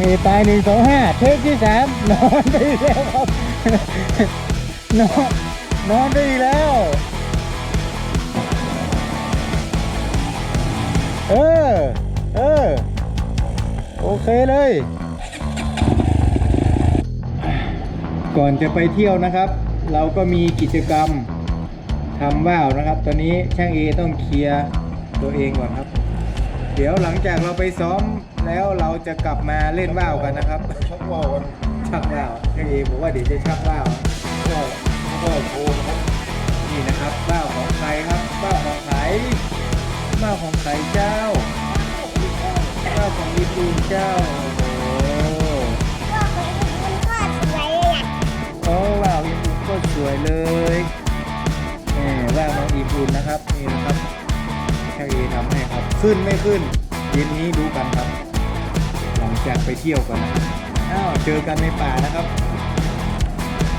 งเอตายหนึ่งสองห้าเทปที่สามนอนไปอีกแล้วครับนอนนอนไปอีกแล้ว เออ เออ โอเคเลย ก่อนจะไปเที่ยวนะครับ เราก็มีกิจกรรมทำว่าวนะครับ ตอนนี้ช่างเอต้องเคลียร์ตัวเองก่อนครับ เดี๋ยวหลังจากเราไปซ้อม แล้วเราจะกลับมาเล่นว่าวกันนะครับชักว่าวกันชักว่าวช่างเอบอกว่าเดี๋ยวจะชักว่าวว่าวว่าวโคนะครับนี่นะครับว่าวของใครครับว่าวของใครว่าวของใครเจ้าว่าวของญี่ปุ่นเจ้าโอ้โหโอ้ว้าวอิมอุ่นก็สวยเลยแหมว้าวน้องอิมอุ่นนะครับนี่นะครับช่างเอทำให้ครับขึ้นไม่ขึ้นเย็นนี้ดูกันครับหลัง จากไปเที่ยวกันนะครับอ้าวเจอกันในป่านะครับ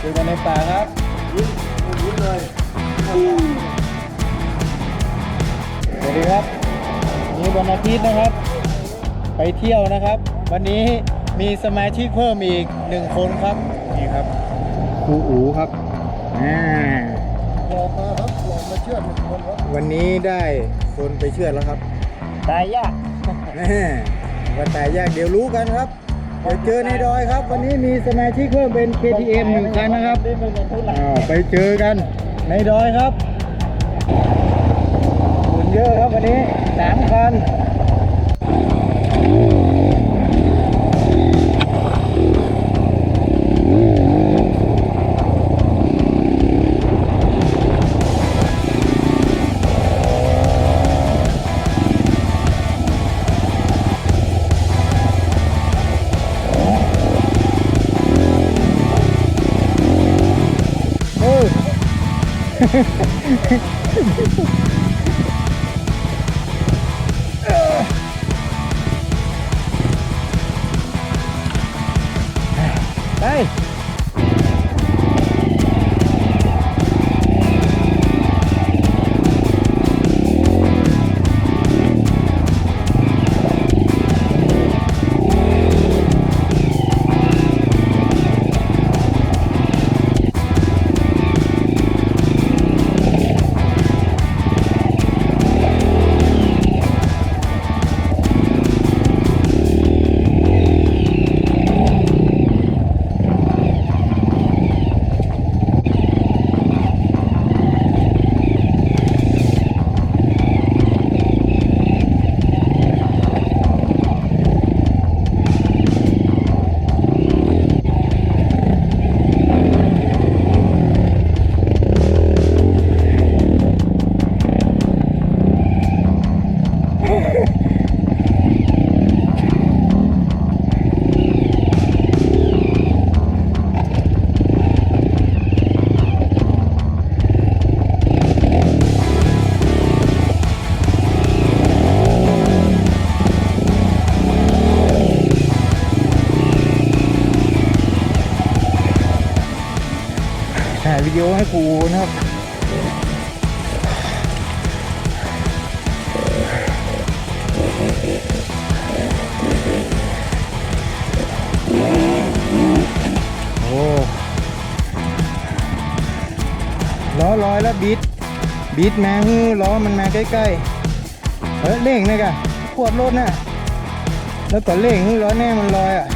เจอกันในป่าครับยิ้มยิ้มเลยสวัสดีครับวันนี่วันอาทิตย์นะครับ ไปเที่ยวนะครับ วันนี้มีสมาชิกเพิ่มอีกหนึ่งคนครับนี่ครับครูอูครับอ่าหลอกมาครับหลอกมาเชื่อดหนึ่งคนครับวันนี้ได้คนไปเชื่อดแล้วครับตายยาก แม่ว่าตายยากเดี๋ยวรู้กันครับเดี๋ยวเจอในดอยครับ วันนี้มีสมาชิกเพิ่มเป็น KTM หนึ่งคันนะครับนี่ไม่เป็นทุลักอ้าวไปเจอกันในดอยครับ โอ้นะครับโอ้ล้อลอยแล้วบิดบิดมาฮือล้อมันมาใกล้ๆเฮ้ยเร่งเลยกะขวบรถน่ะแล้วก็เร่งฮือล้อแน่มันลอยอะ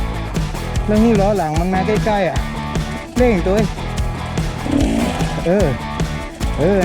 แล้วฮือล้อหลังมันมาใกล้ๆอะเร่งตัวเอง เออเอ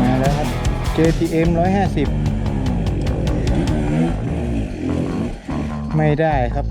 มาแล้วครับ JTM 150 ไม่ได้ครับ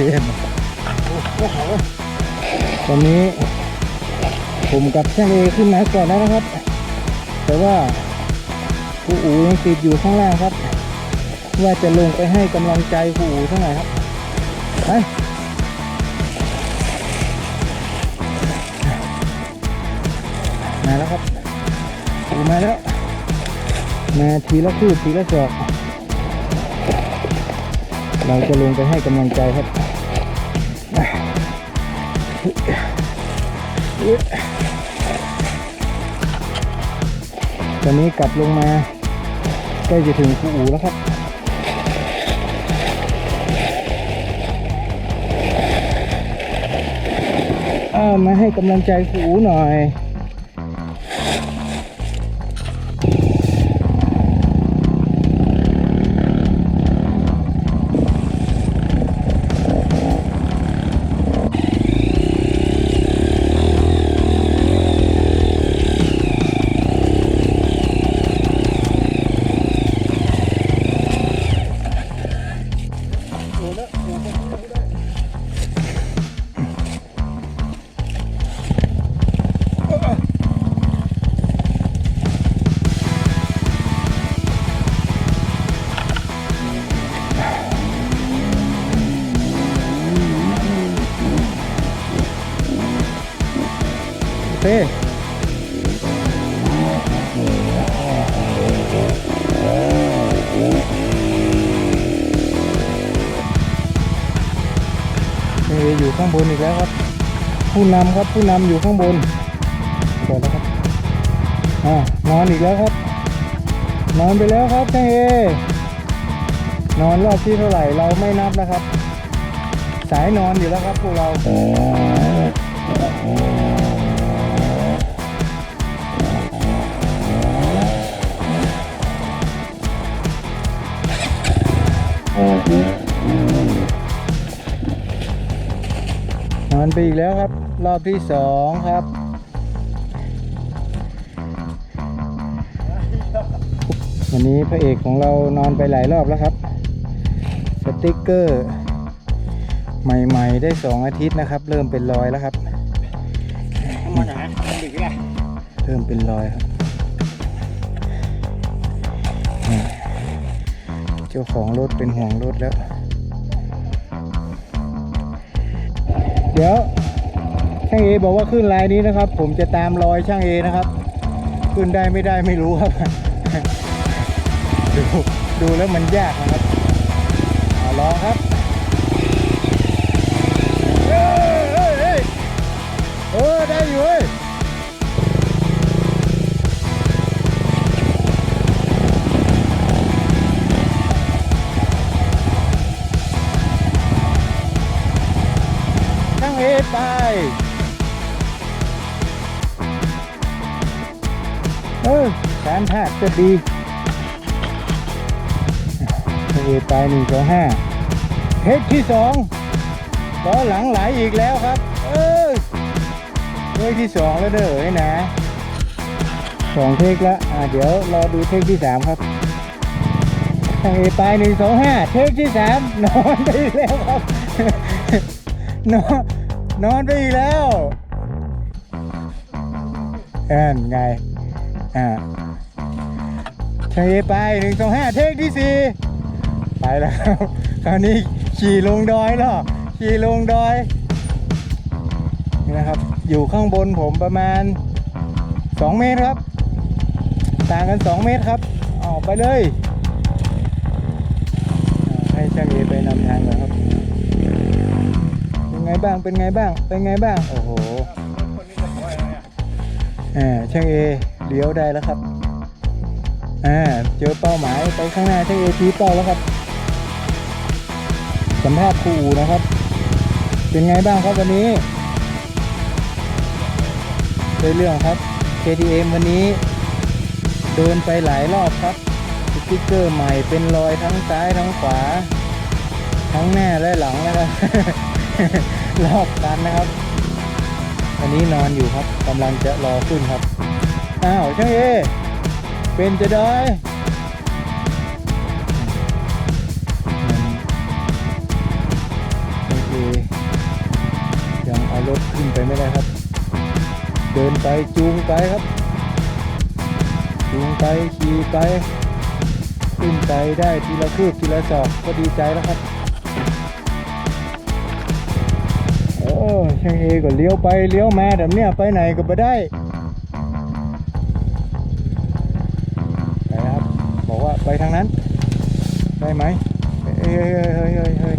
ตัวเอ็มตอนนี้ผมกับช่างเอขึ้นมาก่อนแล้วนะครับ แต่ว่าครูอูยังติดอยู่ข้างล่างครับ ว่าจะลงไปให้กำลังใจครูอูเท่าไหร่ครับไปมาแล้วครับอูมาแล้ว มาทีละคืบทีละศอกเราจะลงไปให้กำลังใจครับ ตอนนี้กลับลงมาใกล้จะถึงคูอูแล้วครับอ้ามาให้กำลังใจคูอูหน่อย เคเออยู่ข้างบนอีกแล้วครับ ผู้นำครับผู้นำอยู่ข้างบนเปิดแล้วครับอ่านอนอีกแล้วครับ นอนไปแล้วครับช่างเอนอนรอบที่เท่าไหร่เราไม่นับนะครับ สายนอนอยู่แล้วครับพวกเรา อนไปอีกแล้วครับ รอบที่สองครับวันนี้พระเอกของเรานอนไปหลายรอบแล้วครับ สติกเกอร์ ใหม่ๆได้สองอาทิตย์นะครับ เริ่มเป็นรอยแล้วครับมาไหนมันดึกแล้วเริ่มเป็นรอยครับเจ้าของรถเป็นห่วงรถแล้ว ดี๋ยวช่างเอบอกว่าขึ้นลายนี้นะครับ ผมจะตามรอยช่างเอนะครับ ขึ้นได้ไม่ได้ไม่รู้ครับดูดูแล้วมันยากนะครับเอาลองครับ ช่างเอไปเออการพาจะดีเอไปหนึ่งสองห้าเทคที่สองล้อหลังไหลอีกแล้วครับ เออเทคที่สองแล้วเด้อนะสองเทคละอ่าเดี๋ยวรอดูเทคที่สามครับทางเอไปหนึ่งสองห้าเทคที่สามนอนไปแล้วครับนอน นอนไปอีกแล้วเอ็นไง อ่าเอไปหนึ่งสองห้าเทคที่สี่ไปแล้วคราวนี้ขี่ลงดอยแล้วขี่ลงดอยนี่นะครับ อยู่ข้างบนผมประมาณ 2 เมตรครับ ต่างกัน 2 เมตรครับ ออกไปเลยอ่าให้ช่างเอไปนำทางก่อนครับ เป็นไง บ้าง เป็นไงบ้าง เป็นไงบ้าง โอ้โหคนนี้จะปล่อยอะไรอะอ่าช่างเอเลี้ยวได้แล้วครับอ่าเจอเป้าหมายไปข้างหน้าช่างเอชี้เป้าแล้วครับ สัมภาษณ์ครูอูนะครับ เป็นไงบ้างครับวันนี้ได้เรื่องครับ KTM วันนี้โดนไปหลายรอบครับสติ๊กเกอร์ใหม่เป็นรอยทั้งซ้ายทั้งขวา ทั้งหน้าและหลังนะครับ รอบกันนะครับวันนี้นอนอยู่ครับกำลังจะรอขึ้นครับ อ้าวช่างเอ เป็นจะได้ช่างเอยังเอารถขึ้นไปไม่ได้ครับ เดินไปจูงไปครับ จูงไปขี่ไป ขึ้นไปได้ทีละคืบทีละศอกก็ดีใจแล้วครับ ช่างเอก็เลี้ยวไปเลี้ยวมาแบบเนี้ยไปไหนก็ไม่ได้ไปนะครับบอกว่าไปทางนั้น ได้ไหมเฮ้ยเฮ้ยเฮ้ยเฮ้ยเฮ้ย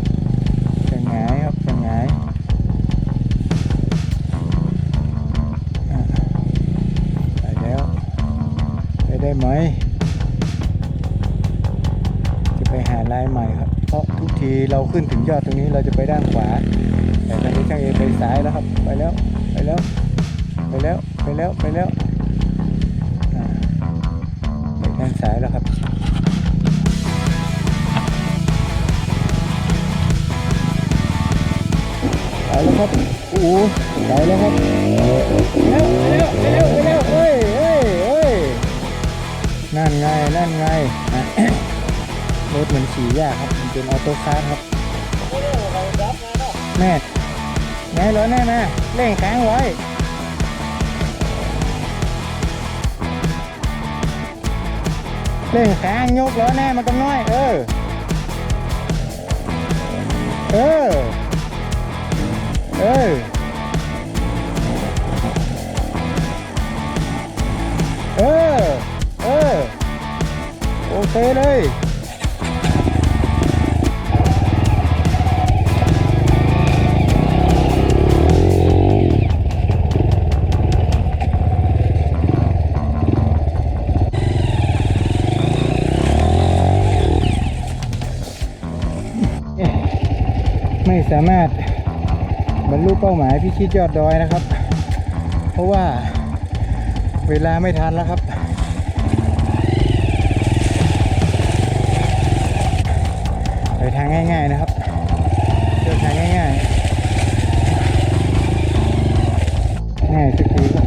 จะหงายครับจะหงายไปแล้วไปได้ไหมจะไปหาลายใหม่ครับ เพราะทุกทีเราขึ้นถึงยอดตรงนี้เราจะไปด้านขวา ช่างเอไปซ้ายแล้วครับ ไปแล้ว ไปแล้ว ไปแล้ว ไปแล้ว ไปแล้วไปด้านซ้ายแล้วครับไปแล้วครับโอ้ไปแล้วครับไปแล้วไปแล้วไปแล้วไปแล้วเฮ้ยเฮ้ยเฮ้ยนั่นไง นั่นไงรถมันขี่ยากครับ มันเป็นออโต้คาร์ครับโอ้ นเนาะแม่แม่รถแน่นะเร่งค้งไว้เร่งค้งยกล้อแน่มันกำน้อย เออ เออ เออเออ เออ โอเคเลย สามารถบรรลุเป้าหมายพิชิตยอดดอยนะครับ เพราะว่าเวลาไม่ทันแล้วครับ ไปทางง่าย ๆนะครับเดินทางง่ายๆง่ายสักทีค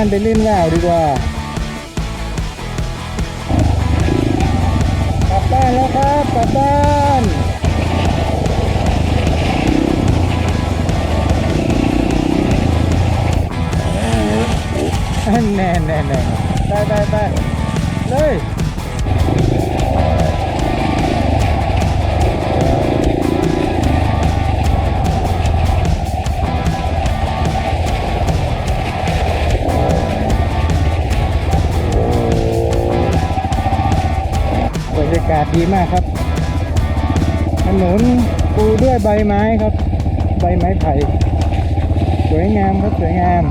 านไปเล่นว่าวดีกว่า กลับบ้านแล้วครับ กลับบ้านแน่แน่แน่ไปไปไปเลย ดีมากครับ ถนนปูด้วยใบไม้ครับ ใบไม้ไผ่สวยงามครับสวยงาม